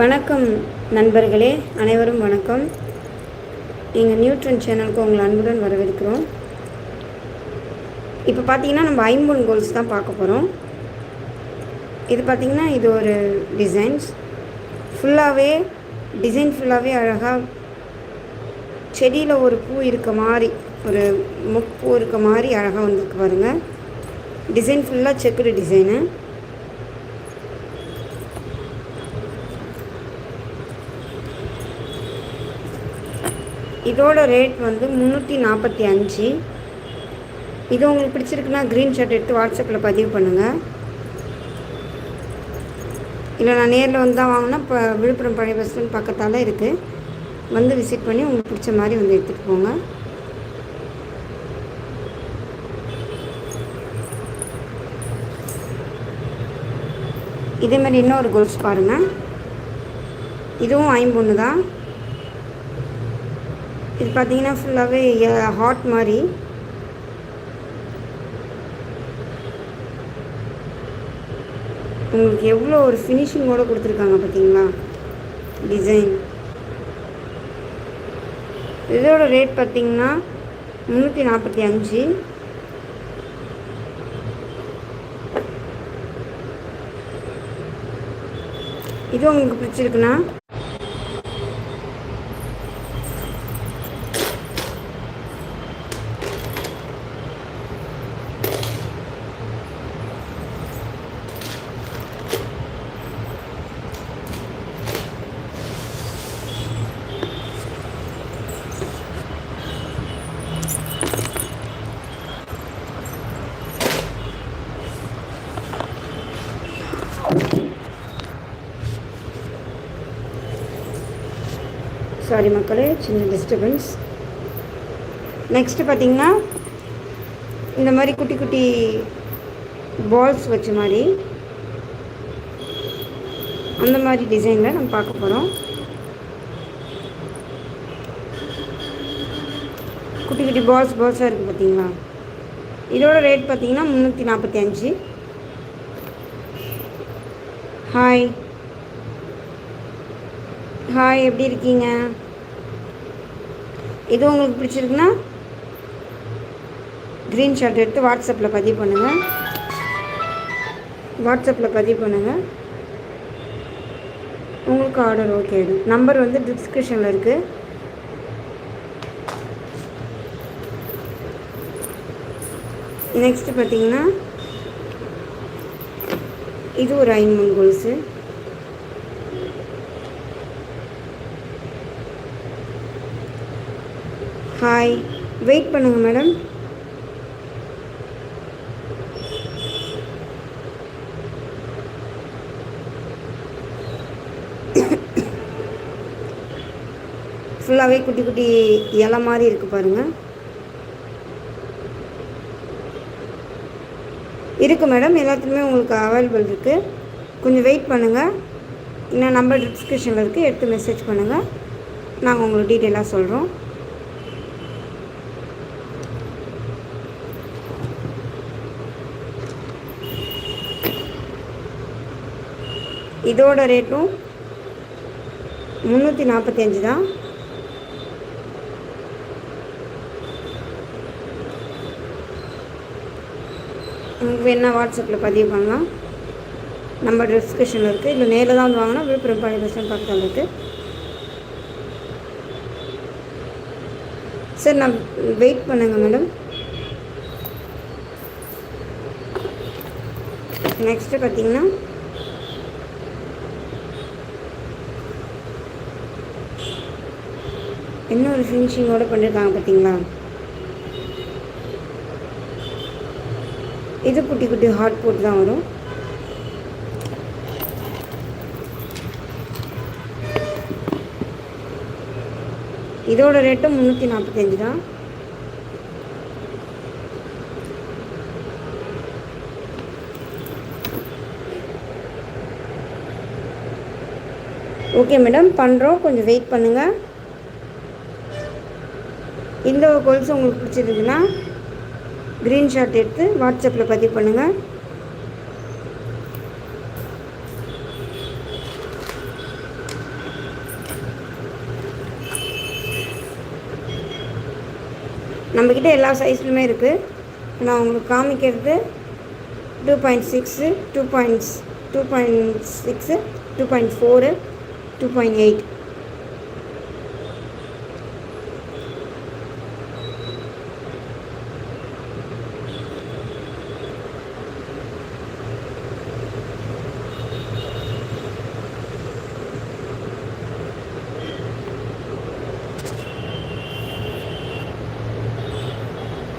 வணக்கம் நண்பர்களே அனைவரும் வணக்கம். எங்கள் நியூட்ரன் சேனலுக்கு உங்களை அன்புடன் வரவேற்கிறோம். இப்போ பார்த்தீங்கன்னா நம்ம ஐம்பொன் கோல்ஸ் தான் பார்க்க போகிறோம் இது பார்த்திங்கன்னா இது ஒரு டிசைன்ஸ் ஃபுல்லாகவே டிசைன் ஃபுல்லாகவே அழகாக செடியில் ஒரு பூ இருக்க மாதிரி ஒரு முப்பூ இருக்க மாதிரி அழகாக வந்திருக்கு பாருங்கள் டிசைன் ஃபுல்லாக செக்குடு டிசைனு இதோட ரேட் வந்து முந்நூற்றி நாற்பத்தி அஞ்சு. இது உங்களுக்கு பிடிச்சிருக்குன்னா க்ரீன் ஷர்ட் எடுத்து வாட்ஸ்அப்பில் பதிவு பண்ணுங்கள் இல்லை நான் நேரில் வந்து தான் வாங்கினா இப்போ விழுப்புரம் பழைய பஸ் ஸ்டாண்ட் பக்கத்தால் இருக்குது வந்து விசிட் பண்ணி உங்களுக்கு பிடிச்ச மாதிரி வந்து எடுத்துகிட்டு போங்க. இதேமாதிரி இன்னொரு கோல்ஸ் பாருங்கள் இதுவும் ஐம்பொன்று தான். இது பார்த்தீங்கன்னா ஃபுல்லாகவே ஹாட் மாதிரி. உங்களுக்கு எவ்வளோ ஒரு ஃபினிஷிங்கோடு கொடுத்துருக்காங்க பார்த்தீங்களா டிசைன் இதோட ரேட் பார்த்தீங்கன்னா முந்நூற்றி நாற்பத்தி அஞ்சு. இது உங்களுக்கு பிடிச்சிருக்குன்னா சாரி மக்களே சின்ன டிஸ்டர்பன்ஸ் நெக்ஸ்ட்டு பார்த்தீங்கன்னா இந்த மாதிரி குட்டி குட்டி பால்ஸ் வச்ச மாதிரி அந்த மாதிரி டிசைனில் நம்ம பார்க்க போகிறோம் குட்டி குட்டி பால்ஸ் பால்ஸாக இருக்குது பார்த்தீங்களா? இதோட ரேட் பார்த்தீங்கன்னா முந்நூற்றி நாற்பத்தி அஞ்சு. ஹாய் ஹாய் எப்படி இருக்கீங்க? இது உங்களுக்கு பிடிச்சிருக்குன்னா க்ரீன் ஷர்ட் எடுத்து வாட்ஸ்அப்பில் பதிவு பண்ணுங்கள் வாட்ஸ்அப்பில் பதிவு பண்ணுங்கள் உங்களுக்கு ஆர்டர் ஓகே ஆகிடும் நம்பர் வந்து டிஸ்கிரிப்ஷனில் இருக்குது நெக்ஸ்ட்டு பார்த்தீங்கன்னா இது ஒரு ஐன்மன் கொலுசு ஹாய் வெயிட் பண்ணுங்கள் மேடம் ஃபுல்லாகவே குட்டி குட்டி இலை மாதிரி இருக்குது பாருங்கள் இருக்குது மேடம் எல்லாத்துலேயுமே உங்களுக்கு அவைலபிள் இருக்குது கொஞ்சம் வெயிட் பண்ணுங்கள் இன்னும் நம்பர் டிஸ்கிரிப்ஷனில் இருக்குது எடுத்து மெசேஜ் பண்ணுங்கள் நாங்கள் உங்களுக்கு டீட்டெயிலாக சொல்கிறோம் இதோட ரேட்டும் முந்நூற்றி நாற்பத்தி அஞ்சு தான். உங்களுக்கு வேணால் வாட்ஸ்அப்பில் பதிவு பண்ணலாம். நம்பர் டிஸ்கிரிப்ஷனில் இருக்குது இல்லை நேரில் தான் வந்து வாங்கினா விழுப்புரம் பழைய பஸ் ஸ்டாண்ட் பக்கத்தில் இருக்குது சார் நான் வெயிட் பண்ணுங்கள் மேடம் நெக்ஸ்ட்டு பார்த்தீங்கன்னா இன்னொரு ஃபினிஷிங்கோடு பண்ணியிருக்காங்க பார்த்தீங்களா இது குட்டி குட்டி ஹாட் போட்டு தான் வரும். இதோட ரேட்டும் முந்நூற்றி நாற்பத்தஞ்சு தான். ஓகே மேடம் பண்ணுறோம் கொஞ்சம் வெயிட் பண்ணுங்கள் இந்த கோல்ஸ் உங்களுக்கு பிடிச்சிருக்குன்னா க்ரீன்ஷாட் எடுத்து வாட்ஸ்அப்பில் பதிவு பண்ணுங்கள் நம்மக்கிட்ட எல்லா சைஸ்லுமே இருக்குது நான் உங்களுக்கு காமிக்கிறது two point six two points two point six two point four two point eight